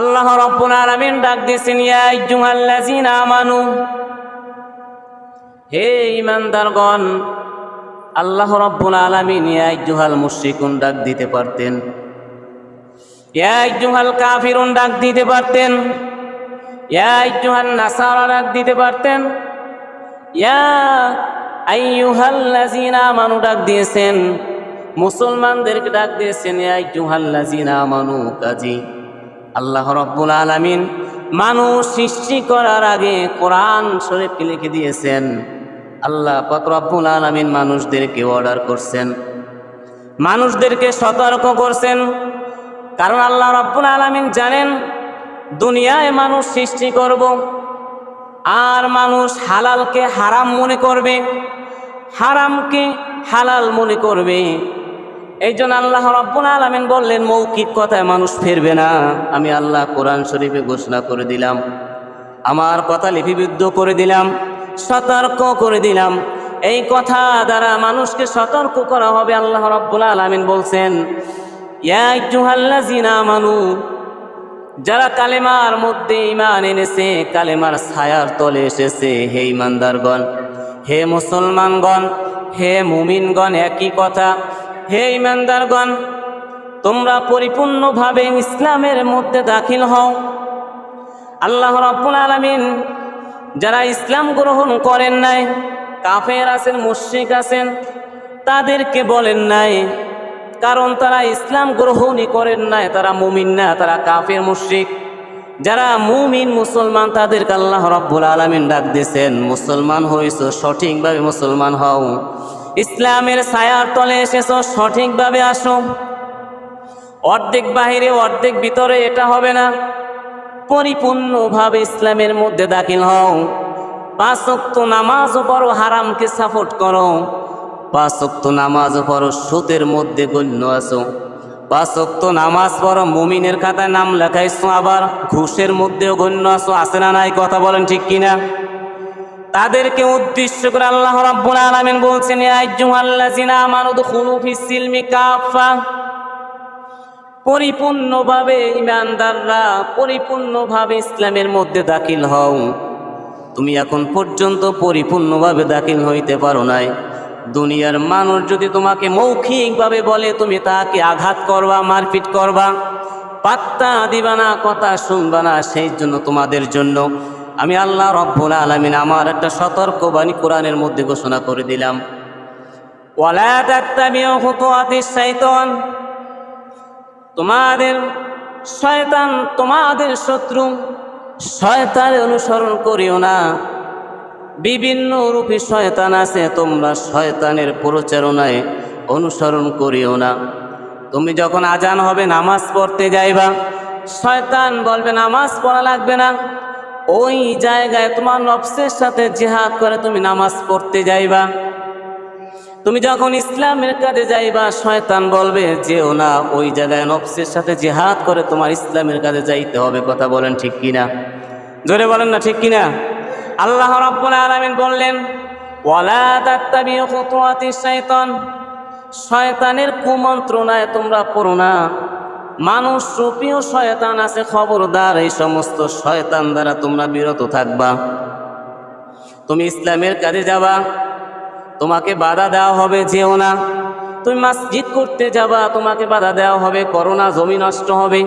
আল্লাহ রব্বুল আলামিন ডাক দিয়েছেন, ইয়া আইয়ুহাল্লাযিনা আমানু। হে ইমানদারগণ আল্লাহ রব্বুল আলামিন, ইয়া আইয়ুহাল মুশরিকুন, ডাক দিতে পারতেন। ইয়া আইয়ুহাল কাফিরুন, ডাক দিতে পারতেন। ইয়া আইয়ুহান নাসারা, ডাক দিতে পারতেন। ইয়া আইয়ুহাল্লাযিনা আমানু, ডাক দিয়েছেন। মুসলমানদেরকে ডাক দিয়েছেন, ইয়া আইয়ুহাল্লাযিনা আমানু, কাজী। আল্লাহ রব্বুল আলামিন মানুষ সৃষ্টি করার আগে কোরআন শরীফকে লিখে দিয়েছেন। আল্লাহ রব্বুল আলামিন মানুষদেরকে অর্ডার করছেন। মানুষদেরকে সতর্ক করছেন। কারণ আল্লাহ রব্বুল আলামিন জানেন, দুনিয়ায় মানুষ সৃষ্টি করব আর মানুষ হালালকে হারাম মনে করবে, হারামকে হালাল মনে করবে। এই জন্য আল্লাহ রব্বুল আলমিন বললেন, মৌখিক কথায় মানুষ ফিরবে না। আমি আল্লাহ কোরআন শরীফে ঘোষণা করে দিলাম, আমার কথা লিপিবদ্ধ করে দিলাম, সতর্ক করে দিলাম। এই কথা দ্বারা মানুষকে সতর্ক করা হবে, আল্লাহ রব্বুল আলমিন বলছেন মানু যারা কালেমার মধ্যে ইমান এনেছে, কালেমার ছায়ার তলে এসেছে, হে ইমানদারগণ হে মুসলমানগণ, হে মুমিনগণ, একই কথা হে ইমানদারগণ, তোমরা পরিপূর্ণভাবে ইসলামের মধ্যে দাখিল হও। আল্লাহ রব্বুল আলমিন যারা ইসলাম গ্রহণ করেন নাই, কাফের আছেন, মুশ্রিক আছেন, তাদেরকে বলেন নাই, কারণ তারা ইসলাম গ্রহণই করেন নাই, তারা মুমিন না, তারা কাফের, মুশ্রিক। যারা মুমিন মুসলমান, তাদেরকে আল্লাহ রব্বুল আলমিন ডাক দিয়েছেন, মুসলমান হয়েছ সঠিকভাবে মুসলমান হও। ইসলামের ছায়ার তলে এসেছ, সঠিকভাবে আসো। অর্ধেক বাহিরে, অর্ধেক ভিতরে এটা হবে না। পরিপূর্ণভাবে ইসলামের মধ্যে দাখিল হও। পাঁচক্ত নামাজও পড়ো, হারামকে সাপোর্ট করো। পাঁচক্ত নামাজও পড়ো সুতের মধ্যে গণ্য আসো পাঁচক্ত নামাজ পড়ো, মুমিনের খাতায় নাম লেখাইছো, আবার ঘুষের মধ্যেও গণ্য আসো আসে না নাই? কথা বলেন ঠিক কিনা? তাদেরকে উদ্দেশ্য করে আল্লাহ রাব্বুল আলামিন বলছেন, ইয়া আইয়ুহাল্লাযিনা আমানু দুখুলু ফিস সিলমি কাফা পরিপূর্ণভাবে ইমানদাররা পরিপূর্ণভাবে ইসলামের মধ্যে দাখিল হও। তুমি এখন পর্যন্ত পরিপূর্ণভাবে দাখিল হইতে পারো নাই। দুনিয়ার মানুষ যদি তোমাকে মৌখিকভাবে বলে, তুমি তাকে আঘাত করবা, মারপিট করবা। পাত্তা দিবা না, কথা শুনবা না সেই জন্য তোমাদের জন্য আমি আল্লাহ রব্বুল আলমিন আমার একটা সতর্কবাণী কোরআনের মধ্যে ঘোষণা করে দিলাম। তোমাদের শয়তান তোমাদের শত্রু শয়তানের অনুসরণ করিও না। বিভিন্ন রূপী শয়তান আছে, তোমরা শয়তানের প্রচারণায় অনুসরণ করিও না। তুমি যখন আজান হবে, নামাজ পড়তে যাইবা, শয়তান বলবে, নামাজ পড়া লাগবে না। ওই জায়গায় তোমার নফসের সাথে জেহাদ করে তুমি নামাজ পড়তে যাইবা। তুমি যখন ইসলামের কাজে যাইবা, শয়তান বলবে, যেও না, ওই জায়গায় নফসের সাথে জেহাদ করে তোমার ইসলামের কাজে যাইতে হবে। কথা বলেন ঠিক কিনা? জোরে বলেন না ঠিক কিনা? আল্লাহ রাব্বুল আলামিন বললেন, ওয়ালা খুতুওয়াতিশ শাইতান। শয়তানের কুমন্ত্রণায় তোমরা পড়ো না। মানুষ রূপীয় শয়তান আছে, খবরদার, এই সমস্ত শয়তান দ্বারা তোমরা বিরত থাকবা। তুমি ইসলামের কাজে যাবা, তোমাকে বাধা দেওয়া হবে, যেও না। তুমি মসজিদ করতে যাবা, তোমাকে বাধা দেওয়া হবে, করোনা জমি নষ্ট হবে।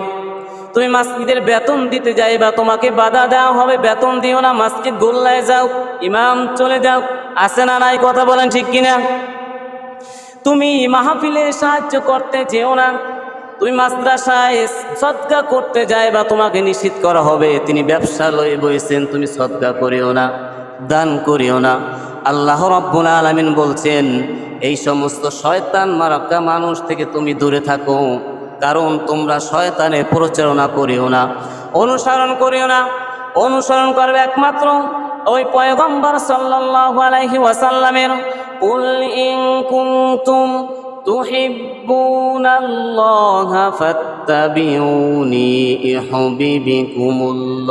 তুমি মসজিদের বেতন দিতে যাইবা, তোমাকে বাধা দেওয়া হবে, বেতন দিও না, মসজিদ গোল্লায় যাও, ইমাম চলে যাও। আসে না নাই কথা বলেন ঠিক কিনা? তুমি মাহফিলে সাহায্য করতে যেও না তুমি মাদ্রাসায় সৎকা করতে যাইবা তোমাকে নিষিদ্ধ করা হবে, তিনি ব্যবসা লয়ে বইছেন, তুমি সৎকা করিও না, দান করিও না। আল্লাহ রব্বুল আলমিন বলছেন, এই সমস্ত শয়তান মারাক্কা মানুষ থেকে তুমি দূরে থাকো, কারণ তোমরা শয়তানের প্রচারণা করিও না, অনুসরণ করিও না। অনুসরণ করবে একমাত্র ওই পয়গম্বর সাল্লাল্লাহু আলাইহি ওয়াসাল্লামের, কুল ইন কুনতুম তুহিব্বুনাল্লাহা ফাত্তাবিউনি ইউহিব্বুকুমুল্লাহ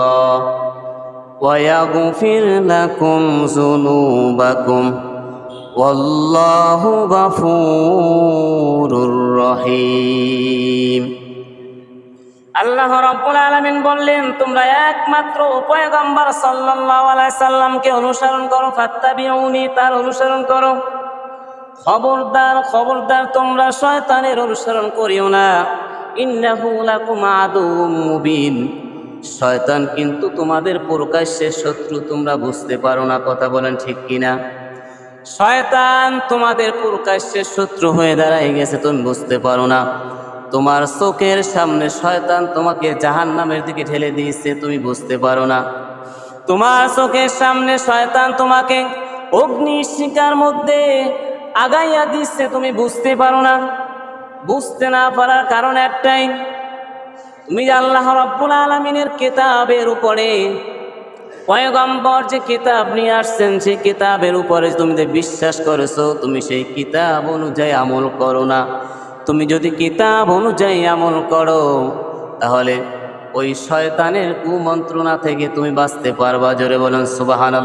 ويغفر لكم ذنوبكم والله غفور رحيم আল্লাহ রাব্বুল আলামিন বললেন তোমরা একমাত্র পয়গম্বর সাল্লাল্লাহু আলাইহি সাল্লামকে অনুসরণ করো ফাত্তাবিউনি তার অনুসরণ করো খবরদার খবরদার তোমরা শয়তানের অনুসরণ করিও না। মুবিন। শয়তান কিন্তু তোমাদের প্রকাশ্যে শত্রু, তোমরা বুঝতে পারো না কথা বলেন ঠিক কিনা। শয়তান তোমাদের প্রকাশ্যে শত্রু হয়ে দাঁড়ায় গেছে, তুমি বুঝতে পারো না। তোমার চোখের সামনে শয়তান তোমাকে জাহান নামের দিকে ঠেলে দিয়েছে, তুমি বুঝতে পারো না। তোমার চোখের সামনে শয়তান তোমাকে অগ্নি শিকার মধ্যে আগাইয়া দিচ্ছে তুমি বুঝতে পারো না। বুঝতে না পারার কারণ একটাই, তুমি আল্লাহ রব্বুল আলমিনের কিতাবের উপরে পয়গম্বর যে কিতাব নিয়ে আসছেন, সেই কিতাবের উপরে তুমি যে বিশ্বাস করেছ, তুমি সেই কিতাব অনুযায়ী আমল করো না। তুমি যদি কিতাব অনুযায়ী আমল করো, তাহলে ওই শয়তানের কুমন্ত্রণা থেকে তুমি বাঁচতে পারবা। জোরে বলেন সুবাহান